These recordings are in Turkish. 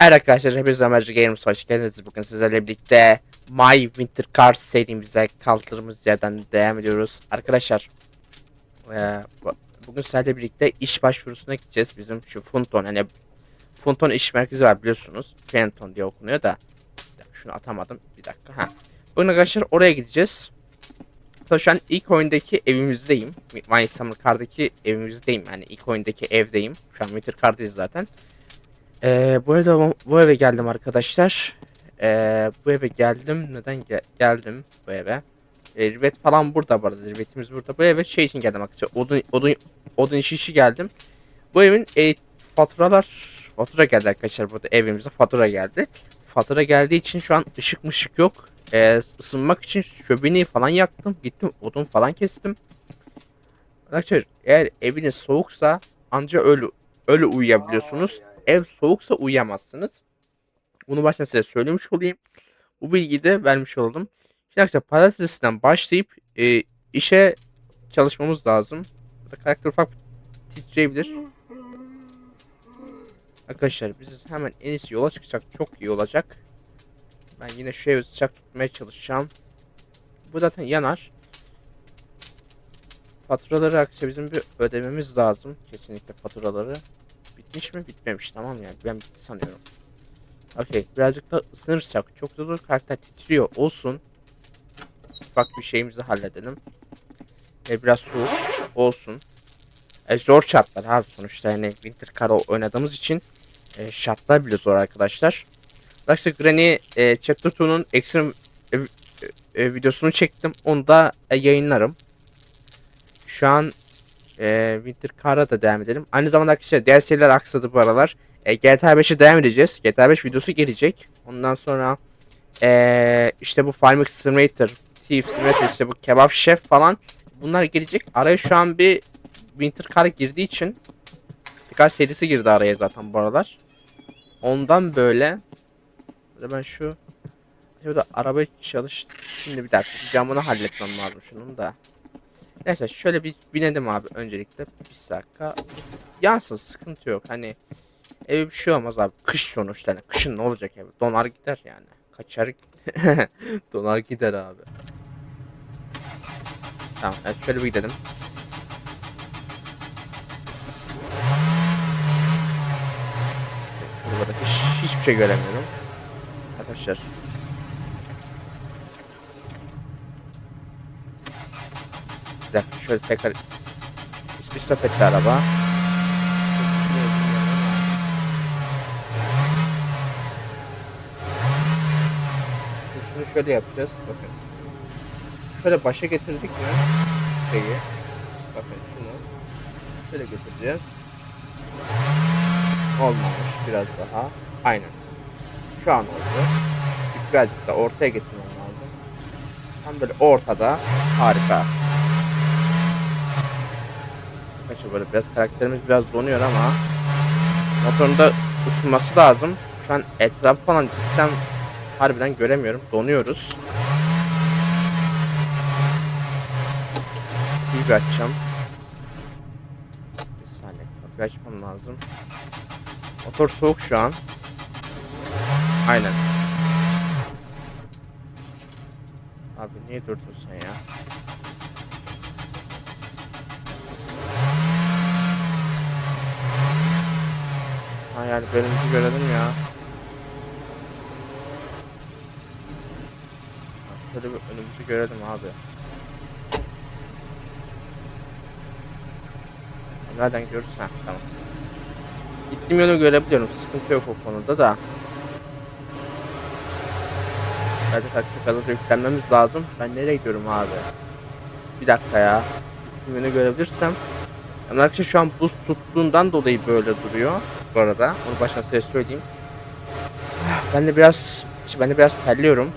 Evet arkadaşlar hepinize Magic Games hoş geldiniz. Bugün sizlerle birlikte My Winter Cars serimize kaldığımız yerden devam ediyoruz. Arkadaşlar bu- bugün sizlerle birlikte iş başvurusuna gideceğiz. Bizim şu Funton hani Funton iş merkezi var biliyorsunuz. Fenton diye okunuyor da. Şunu atamadım. Bir dakika. Ha. Bugün arkadaşlar oraya gideceğiz. Şu an ilk oyundaki evimizdeyim. My Summer Car'daki evimizdeyim. Yani ilk oyundaki evdeyim. Şu an Winter Car'dayız zaten. Ee, bu eve bu eve geldim arkadaşlar. Ee, bu eve geldim. Neden ge- geldim bu eve? Ee, Rivet falan burada bu arada. Rivetimiz burada. Bu eve şey için geldim arkadaşlar. Odun odun odun işi için geldim. Bu evin e, faturalar fatura geldi arkadaşlar burada evimize fatura geldi. Fatura geldiği için şu an ışık mışık yok. Ee, ısınmak için şöbineyi falan yaktım. Gittim odun falan kestim. Arkadaşlar eğer eviniz soğuksa anca öyle öyle uyuyabiliyorsunuz. Ev soğuksa uyuyamazsınız. Bunu baştan size söylemiş olayım. Bu bilgiyi de vermiş oldum. Şimdi arkadaşlar pazartesinden başlayıp e, işe çalışmamız lazım. Burada karakter ufak titreyebilir. Arkadaşlar biz hemen en iyisi yola çıkacak. Çok iyi olacak. Ben yine şu evi sıcak tutmaya çalışacağım. Bu zaten yanar. Faturaları arkadaşlar bizim bir ödememiz lazım. Kesinlikle faturaları. Bitmiş mi? Bitmemiş. Tamam yani. Ben bitti sanıyorum. Okey. Birazcık da ısınırsak. Çok zor karakter titriyor. Olsun. Bak bir şeyimizi halledelim. E, biraz soğuk. Olsun. E, zor şartlar abi sonuçta. Yani Winter Car oynadığımız için e, şartlar bile zor arkadaşlar. Arkadaşlar Granny e, Chapter 2'nun ekstrem e, e, videosunu çektim. Onu da e, yayınlarım. Şu an e, Winter Car'a da devam edelim. Aynı zamanda arkadaşlar seriler aksadı bu aralar. E, GTA 5'e devam edeceğiz. GTA 5 videosu gelecek. Ondan sonra e, işte bu Farming Simulator, Thief Simulator, işte bu Kebap Chef falan bunlar gelecek. Araya şu an bir Winter Car girdiği için Car serisi girdi araya zaten bu aralar. Ondan böyle ben şu Şurada arabayı çalış Şimdi bir dakika camını halletmem lazım şunun da. Neyse şöyle bir binelim abi öncelikle. Bir dakika. Yansın sıkıntı yok. Hani eve bir şey olmaz abi. Kış sonuçta. Hani kışın ne olacak ev? Donar gider yani. Kaçar Donar gider abi. Tamam evet şöyle bir gidelim. Şurada hiç, hiçbir şey göremiyorum. Arkadaşlar. Dakika şöyle tekrar bir stop etti araba. Şunu şöyle yapacağız. Bakın. Şöyle başa getirdik mi? Şeyi. Bakın şunu. Şöyle getireceğiz. Olmamış biraz daha. Aynen. Şu an oldu. Birazcık da ortaya getirmem lazım. Tam böyle ortada. Harika. Kaçı böyle biraz karakterimiz biraz donuyor ama motorun da ısınması lazım. Şu an etraf falan cidden harbiden göremiyorum. Donuyoruz. Bir açacağım. Bir saniye kapıyı açmam lazım. Motor soğuk şu an. Aynen. Abi niye durdun sen ya? Ha yani önümüzü görelim ya. Şöyle bir önümüzü görelim abi. Nereden görürsen tamam. Gittiğim yönü görebiliyorum. Sıkıntı yok o konuda da. Bence taktik alıp yüklenmemiz lazım. Ben nereye gidiyorum abi? Bir dakika ya. Gittiğim yönü görebilirsem. Yani şu an buz tuttuğundan dolayı böyle duruyor. Bu arada. Onu baştan size söyleyeyim. Ben de biraz ben de biraz terliyorum.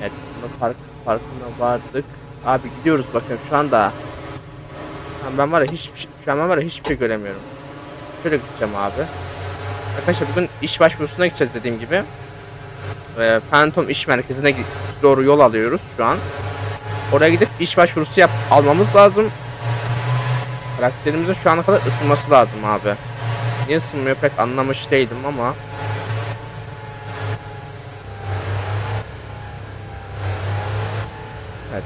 Evet, bunun fark, farkına vardık. Abi gidiyoruz bakın şu anda. Ben var ya hiçbir şey, şu an ben var ya hiçbir şey göremiyorum. Şöyle gideceğim abi. Arkadaşlar bugün iş başvurusuna gideceğiz dediğim gibi. Ee, Phantom iş merkezine doğru yol alıyoruz şu an. Oraya gidip iş başvurusu yap almamız lazım. Karakterimizin şu ana kadar ısınması lazım abi niye ısınmıyor pek anlamış değilim ama Evet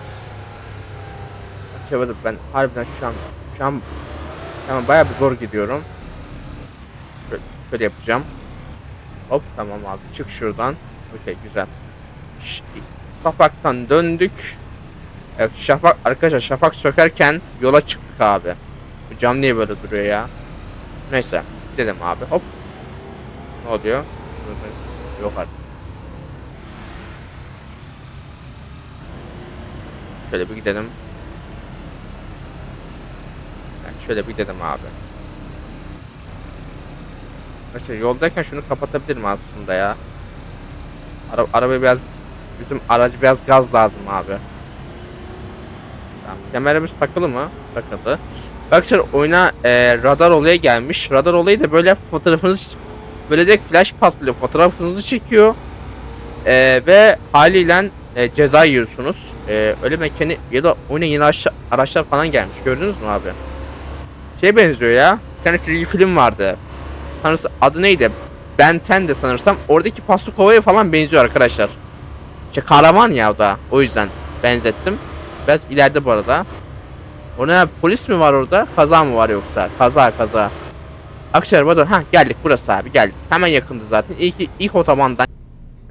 Çabadım ben harbiden şu an şu an tamam bayağı bir zor gidiyorum şöyle, şöyle yapacağım Hop tamam abi çık şuradan Okey güzel Ş Sapaktan döndük Evet şafak arkadaşlar şafak sökerken yola çıktık abi. Bu cam niye böyle duruyor ya? Neyse gidelim abi hop. Ne oluyor? Yok artık. Şöyle bir gidelim. Yani şöyle bir gidelim abi. Arkadaşlar yoldayken şunu kapatabilirim aslında ya. Ara araba biraz bizim aracı biraz gaz lazım abi. Tamam. Kemerimiz takılı mı? Takıldı. Arkadaşlar oyuna e, radar olayı gelmiş. Radar olayı da böyle fotoğrafınız böyle direkt flash patlıyor. Fotoğrafınızı çekiyor. E, ve haliyle e, ceza yiyorsunuz. E, öyle mekani ya da oyuna yeni araçlar, araçlar falan gelmiş. Gördünüz mü abi? Şey benziyor ya. Bir tane çizgi film vardı. Sanırsam adı neydi? Ben 10 de sanırsam. Oradaki Pastukova'ya falan benziyor arkadaşlar. İşte kahraman ya o da. O yüzden benzettim. Biraz ileride bu arada. O ne polis mi var orada? Kaza mı var yoksa? Kaza kaza. Akşar burada. Ha geldik burası abi geldik. Hemen yakındı zaten. İlk, ilk otobandan.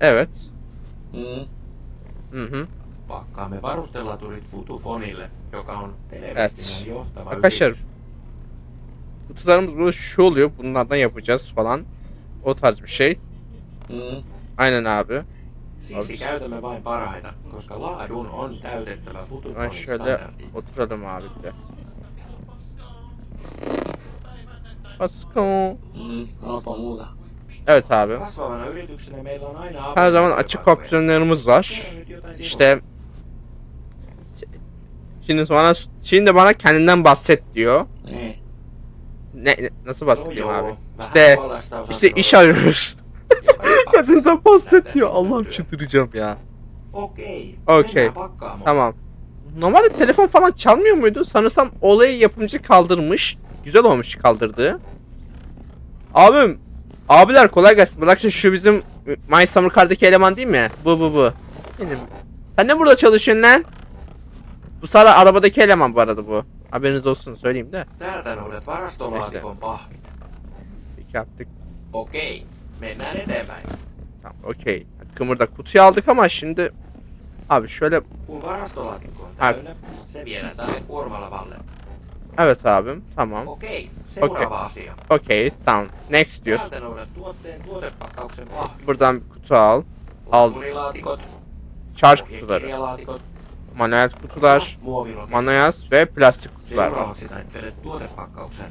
Evet. Mm. Hı hı. Pakkaamme varustellaturit Futufonille, joka on Evet. televiestinnän johtava Arkadaşlar kutularımız burada şu oluyor. Bunlardan yapacağız falan. O tarz bir şey. Mm. Aynen abi. Siksi Ops. käytämme vain parhaita, koska laadun on täytettävä şöyle standardit. oturalım abi de. Pasko. Mm. Onpa muuta. Evet abi. Kasvavana yrityksenä meillä on aina Her zaman açık opsiyonlarımız var. İşte şimdi bana şimdi bana kendinden bahset diyor. Ne, ne- nasıl bahsedeyim abi? İşte işte on iş arıyoruz. Kendinizden bahset diyor. Allah'ım çıldıracağım ya. Mennään pakkaamoon. Tamam. Normalde telefon falan çalmıyor muydu? Sanırsam olayı yapımcı kaldırmış. Güzel olmuş kaldırdığı. Abim. Abiler kolay gelsin. Bırak şimdi şu bizim My Summer Car'daki eleman değil mi? Bu bu bu. Senin. Sen ne burada çalışıyorsun lan? Bu Sara arabadaki eleman bu arada bu. Haberiniz olsun söyleyeyim de. Täältä noudat varastolaatikon pahvit. Peki yaptık. Okei. Mennään eteenpäin. Tamam okey. Kımırda kutuyu aldık ama şimdi... Abi şöyle... Kun varastolaatikko on Ha. se viedään tälle kuormalavalle. Evet abim tamam. Okei. Seuraava asia. Okey tamam. Next diyorsun. Täältä noudat tuotteen tuotepakkauksen pahvit. Buradan bir kutu al. Al. Kulttuurilaatikot. Şarj kutuları. Kirjalaatikot. Manuel kutular. Muovilot. Manayaz ve plastik kutular var. Seuraavaksi näyttelet tuotepakkauksen.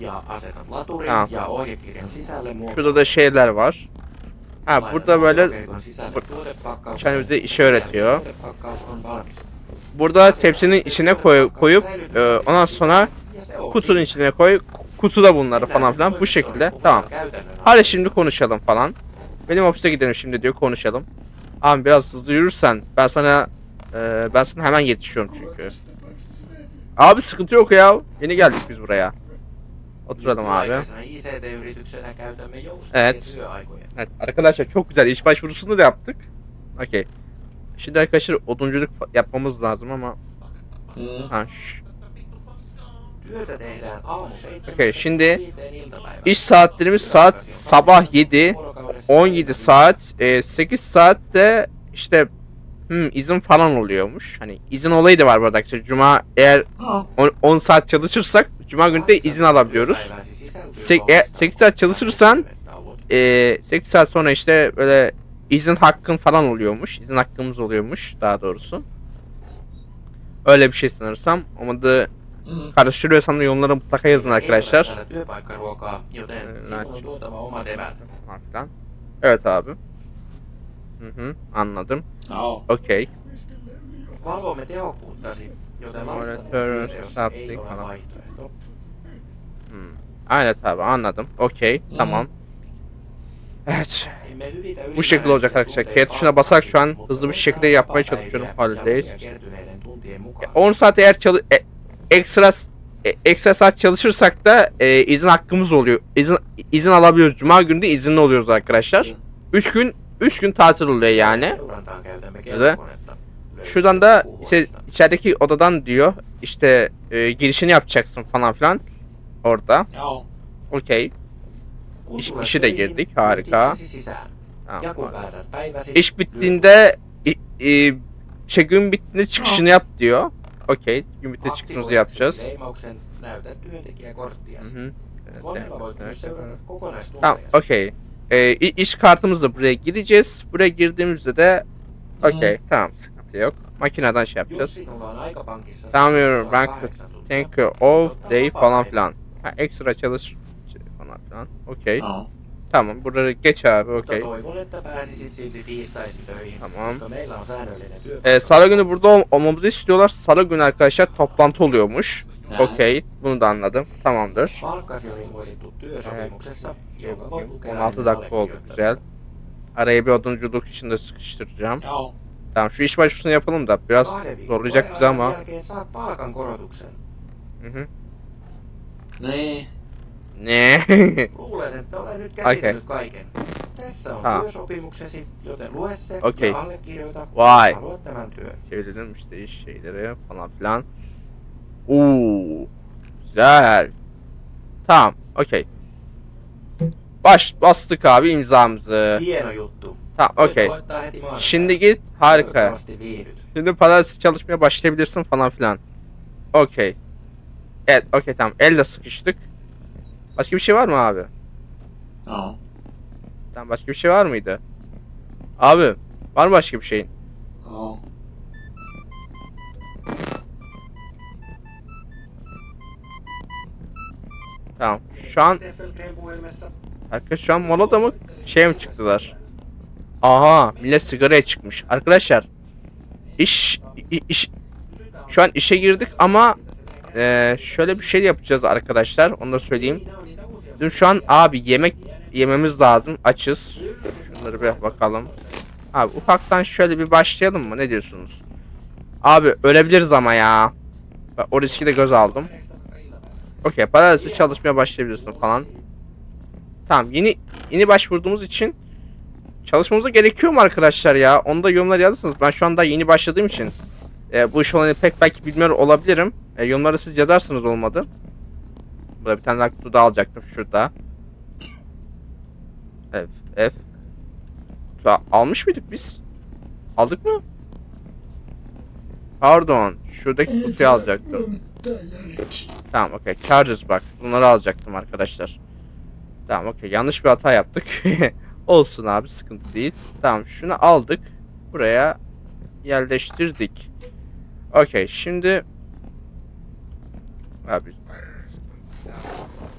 Ja asetat laturin Ha. ja ohjekirjan sisälle muovilot. Şurada da şeyler var. Ha burada böyle muovilokerikon sisälle bu- tuotepakkauksen. kendimize işi öğretiyor. Burada tepsinin içine koy, koyup e, ondan sonra kutunun içine koy. Kutuda bunları falan filan bu şekilde. Tamam. Hadi şimdi konuşalım falan. Benim ofise gidelim şimdi diyor konuşalım. Abi biraz hızlı yürürsen ben sana e, ben sana hemen yetişiyorum çünkü. Abi sıkıntı yok ya. Yeni geldik biz buraya. Oturalım abi. Evet. Evet arkadaşlar çok güzel iş başvurusunu da yaptık. Okey. Şimdi arkadaşlar odunculuk yapmamız lazım ama ha, şş. Okey, şimdi iş saatlerimiz saat sabah 7, Vuorokaudessa 17 saat, e, 8 saatte işte hmm, izin falan oluyormuş. Hani izin olayı da var burada arkadaşlar. Cuma eğer Ha. 10, 10 saat çalışırsak Cuma günü de izin alabiliyoruz. E- kolmesta sekiz saat çalışırsan. E, 8 saat sonra işte böyle izin hakkın falan oluyormuş. İzin hakkımız oluyormuş daha doğrusu. Öyle bir şey sanırsam. Ama da Mm. karıştırıyorsam da yorumlara mutlaka yazın arkadaşlar. Evet abi. Hı hı, anladım. No. Okey. Valvomme tehokkuuttasi, joten Monitör, ole falan. Hmm. Evet abi anladım. Okey. Tamam. Evet. Bu şekilde olacak arkadaşlar. K tuşuna basarak şu an hızlı bir şekilde yapmaya çalışıyorum. Holidays. 10 saat eğer çalı e, ekstra e, ekstra saat çalışırsak da e, izin hakkımız oluyor. İzin izin alabiliyoruz. Cuma günü de izinli oluyoruz arkadaşlar. 3 gün 3 gün tatil oluyor yani. Kellokonetta. Şuradan da işte içerideki odadan diyor işte e, girişini yapacaksın falan filan. Orada. Okey. İş- işi de girdik, harika. Tamam. İş bittiğinde i- i- şey gün bittiğinde çıkışını yap diyor. Okey. Gün bittiğinde çıkışımızı yapacağız. Hı hı. Voit myös seurata Tamam, okey. İ- iş kartımızla buraya gireceğiz. Buraya girdiğimizde de okey, tamam sıkıntı yok. Makineden şey yapacağız. Tamamıyorum, saat bank. Thank you off day falan filan. Ha ekstra çalış şey falan filan. Okey. Joo. Tamam buraları geç abi okey. Tamam. Ee, Salı günü burada ol- olmamızı istiyorlar. Salı günü arkadaşlar toplantı oluyormuş. Okey. Bunu da anladım. Tamamdır. Lukea 16 ennen dakika oldu. Güzel. Araya bir odunculuk içinde sıkıştıracağım. Tamam şu iş başvurusunu yapalım da biraz zorlayacak bizi ama. Hı hı. Niin. Ne? Luulen, että olen nyt käsitellyt kaiken. Tässä on Ha. työsopimuksesi, joten lue se Okei. ja allekirjoita, Vay. haluat tämän työn. Çevirdim işte iş şeyleri falan filan. Oo, güzel. Tamam, okey. Baş bastık abi imzamızı. Hieno juttu. Tamam, okey. Şimdi git, harika. Şimdi pazartesi çalışmaya başlayabilirsin falan filan. Okey. Evet, okey tamam. Elle sıkıştık. Başka bir şey var mı abi? Joo. Tamam, başka bir şey var mıydı? Abi, var mı başka bir şeyin? Joo. Tamam. Şu an. Arkadaş şu an molada mı? Şeye mi çıktılar? Aha millet sigaraya çıkmış. Arkadaşlar iş iş şu an işe girdik ama eee, şöyle bir şey yapacağız arkadaşlar. Onu da söyleyeyim. Bizim şu an abi yemek yememiz lazım. Açız. Şunları bir bakalım. Abi ufaktan şöyle bir başlayalım mı? Ne diyorsunuz? Abi ölebiliriz ama ya. O riski de göz aldım. Okey, pazartesi çalışmaya başlayabilirsin falan. Tamam, yeni yeni başvurduğumuz için çalışmamıza gerekiyor mu arkadaşlar ya? Onu da yorumlara yazarsanız. Ben şu anda yeni başladığım için e, bu iş olayını pek belki bilmiyor olabilirim. E, yorumlara siz yazarsanız olmadı. Burada bir tane daha daha alacaktım şurada. F F. Kutu almış mıydık biz? Aldık mı? Pardon. Şuradaki kutuyu alacaktım. Tamam okey. Charges bak. Bunları alacaktım arkadaşlar. Tamam okey. Yanlış bir hata yaptık. Olsun abi sıkıntı değil. Tamam şunu aldık. Buraya yerleştirdik. Okey şimdi abi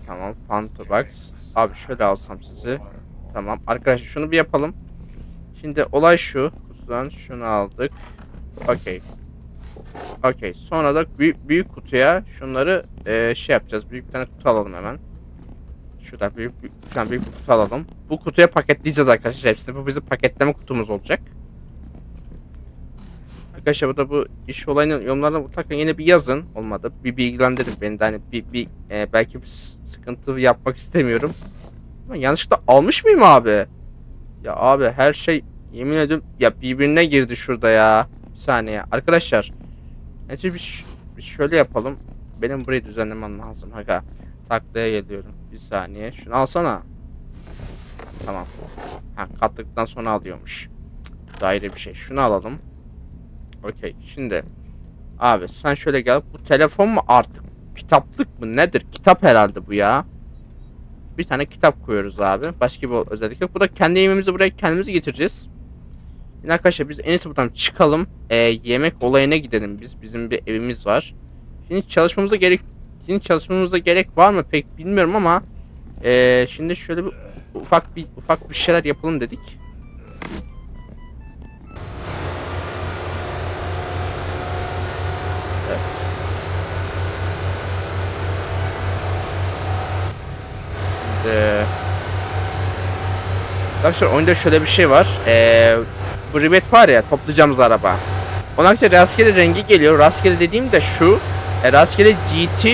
Tamam Fanta Box. Abi şöyle alsam sizi. Tamam arkadaşlar şunu bir yapalım. Şimdi olay şu. Kutudan şunu aldık. Okey. Okey. Sonra da büyük, büyük kutuya şunları eee, şey yapacağız. Büyük bir tane kutu alalım hemen. Şuradan büyük, büyük, şu an büyük bir kutu alalım. Bu kutuya paketleyeceğiz arkadaşlar hepsini. Bu bizim paketleme kutumuz olacak. Arkadaşlar bu da bu iş olayının yorumlarına mutlaka yine bir yazın. Olmadı. Bir bilgilendirin beni de hani bir, bir e, belki bir sıkıntı yapmak istemiyorum. Ben yanlışlıkla almış mıyım abi? Ya abi her şey yemin ediyorum ya birbirine girdi şurada ya. Bir saniye. Arkadaşlar. Neyse biz, biz şöyle yapalım. Benim burayı düzenlemem lazım. Aga. Taklaya geliyorum. Bir saniye. Şunu alsana. Tamam. Ha kattıktan sonra alıyormuş. Bu da ayrı bir şey. Şunu alalım. Okey. Şimdi. Abi sen şöyle gel. Bu telefon mu artık? Kitaplık mı? Nedir? Kitap herhalde bu ya. Bir tane kitap koyuyoruz abi. Başka bir özellik yok. Bu da kendi yemeğimizi buraya kendimiz getireceğiz. Yine arkadaşlar biz en iyisi buradan çıkalım. Ee, yemek olayına gidelim biz. Bizim bir evimiz var. Şimdi çalışmamıza gerek şimdi çalışmamıza gerek var mı pek bilmiyorum ama ee, şimdi şöyle bir ufak bir ufak bir şeyler yapalım dedik. Evet. Şimdi Arkadaşlar oyunda şöyle bir şey var. Ee, bu rivet var ya toplayacağımız araba. Onun aksine rastgele rengi geliyor. Rastgele dediğim de şu. E, rastgele GT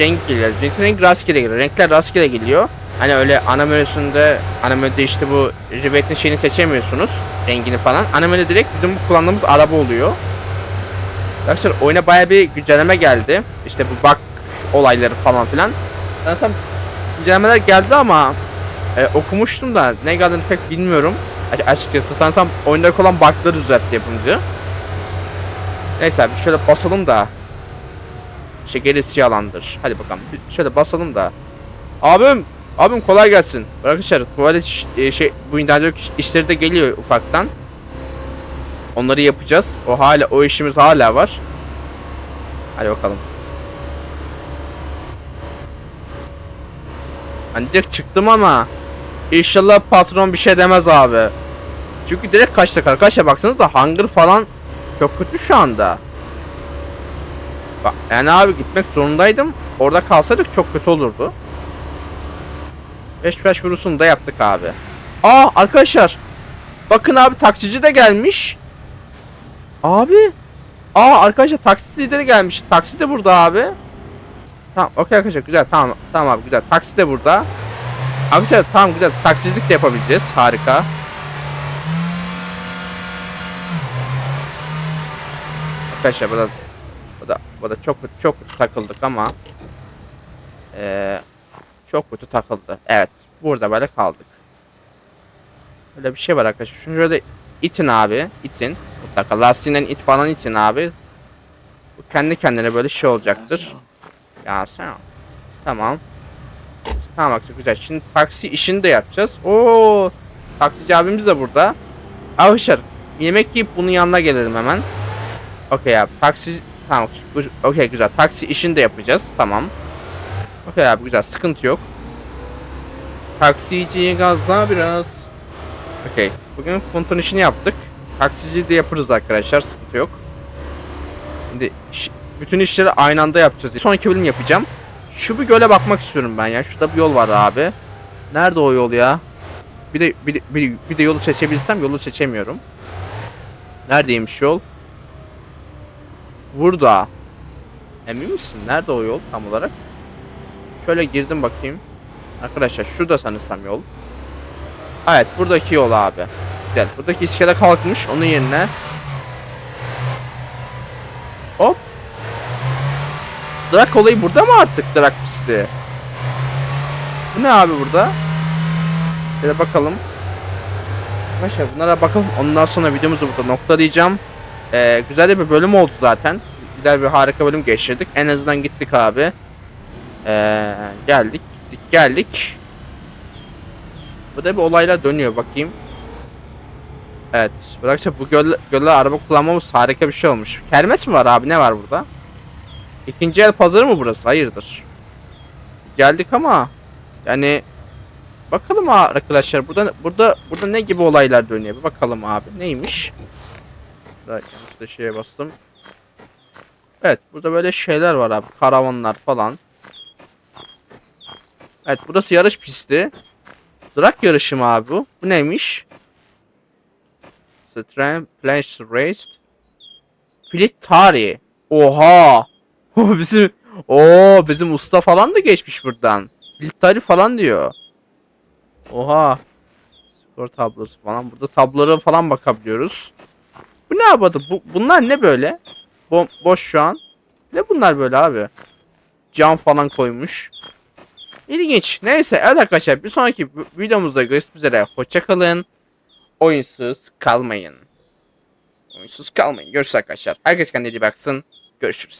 renk geliyor. GT renk rastgele geliyor. Renkler rastgele geliyor. Hani öyle ana menüsünde ana menüde işte bu rivetin şeyini seçemiyorsunuz. Rengini falan. Ana menüde direkt bizim kullandığımız araba oluyor. Arkadaşlar oyuna baya bir güncelleme geldi. İşte bu bug olayları falan filan. Sanırsam güncellemeler geldi ama e, okumuştum da ne geldiğini pek bilmiyorum. Açıkçası sanırsam oyundaki olan bug'ları düzeltti yapımcı. Neyse abi şöyle basalım da. İşte gerisi yalandır. Hadi bakalım. Bir şöyle basalım da. Abim, abim kolay gelsin. Arkadaşlar tuvalet e, şey bu internet işleri de geliyor ufaktan. Onları yapacağız. O hala o işimiz hala var. Hadi bakalım. Hani direkt çıktım ama inşallah patron bir şey demez abi. Çünkü direkt kaçtık arkadaşlar baksanıza hunger falan çok kötü şu anda. Bak yani abi gitmek zorundaydım. Orada kalsaydık çok kötü olurdu. 5 5 vurusunu da yaptık abi. Aa arkadaşlar. Bakın abi taksici de gelmiş. Abi. Aa arkadaşlar taksici de gelmiş. Taksi de burada abi. Tamam okey arkadaşlar güzel tamam tamam abi güzel. Taksi de burada. Arkadaşlar tamam güzel taksicilik de yapabileceğiz. Harika. Arkadaşlar burada burada, burada çok çok kötü takıldık ama eee çok kötü takıldı. Evet. Burada böyle kaldık. Öyle bir şey var arkadaşlar. Şunu şöyle itin abi. itin. Mutlaka lastiğinden it falan itin abi. Bu kendi kendine böyle şey olacaktır. Ya sen. Tamam. Tamam bak çok güzel. Şimdi taksi işini de yapacağız. Oo, taksici abimiz de burada. Arkadaşlar yemek yiyip bunun yanına gelelim hemen. Okey abi taksi tamam okey güzel taksi işini de yapacağız tamam. Okey abi güzel sıkıntı yok. Taksiciyi gazla biraz. Okey bugün fonton işini yaptık. Taksiciyi de yaparız arkadaşlar sıkıntı yok. Şimdi iş- bütün işleri aynı anda yapacağız. Sonraki bölüm yapacağım. Şu bir göle bakmak istiyorum ben ya. Şurada bir yol var abi. Nerede o yol ya? Bir de bir bir, bir de yolu seçebilsem yolu seçemiyorum. Neredeymiş yol? Burada. Emin misin? Nerede o yol tam olarak? Şöyle girdim bakayım. Arkadaşlar şurada sanırsam yol. Evet buradaki yol abi. Güzel. Buradaki iskele kalkmış. Onun yerine. Drak olayı burada mı artık Drak pisti? Bu ne abi burada? Şöyle bakalım. Arkadaşlar bunlara bakalım. Ondan sonra videomuzu burada noktalayacağım. Ee, güzel bir bölüm oldu zaten. Güzel bir harika bölüm geçirdik. En azından gittik abi. Ee, geldik, gittik, geldik. Burada bir olaylar dönüyor bakayım. Evet. Bıraksa bu göl, gölle araba kullanmamız harika bir şey olmuş. Kermes mi var abi? Ne var burada? İkinci el pazarı mı burası? Hayırdır? Geldik ama yani bakalım arkadaşlar burada burada burada ne gibi olaylar dönüyor bir bakalım abi. Neymiş? Daha yanlışlıkla şeye bastım. Evet burada böyle şeyler var abi. Karavanlar falan. Evet burası yarış pisti. Drag yarışı mı abi bu? Bu neymiş? Strand Place Raced. Fleet Tari. Oha. O bizim o bizim usta falan da geçmiş buradan. Fleet Tari falan diyor. Oha. Skor tablosu falan. Burada tablolara falan bakabiliyoruz. Bu ne yapmadı? Bu, bunlar ne böyle? Bo boş şu an. Ne bunlar böyle abi? Cam falan koymuş. İlginç. Neyse evet arkadaşlar bir sonraki vi- videomuzda görüşmek üzere. Hoşçakalın. Oyunsuz kalmayın. Oyunsuz kalmayın. Görüşürüz arkadaşlar. Herkes kendine iyi baksın. Görüşürüz.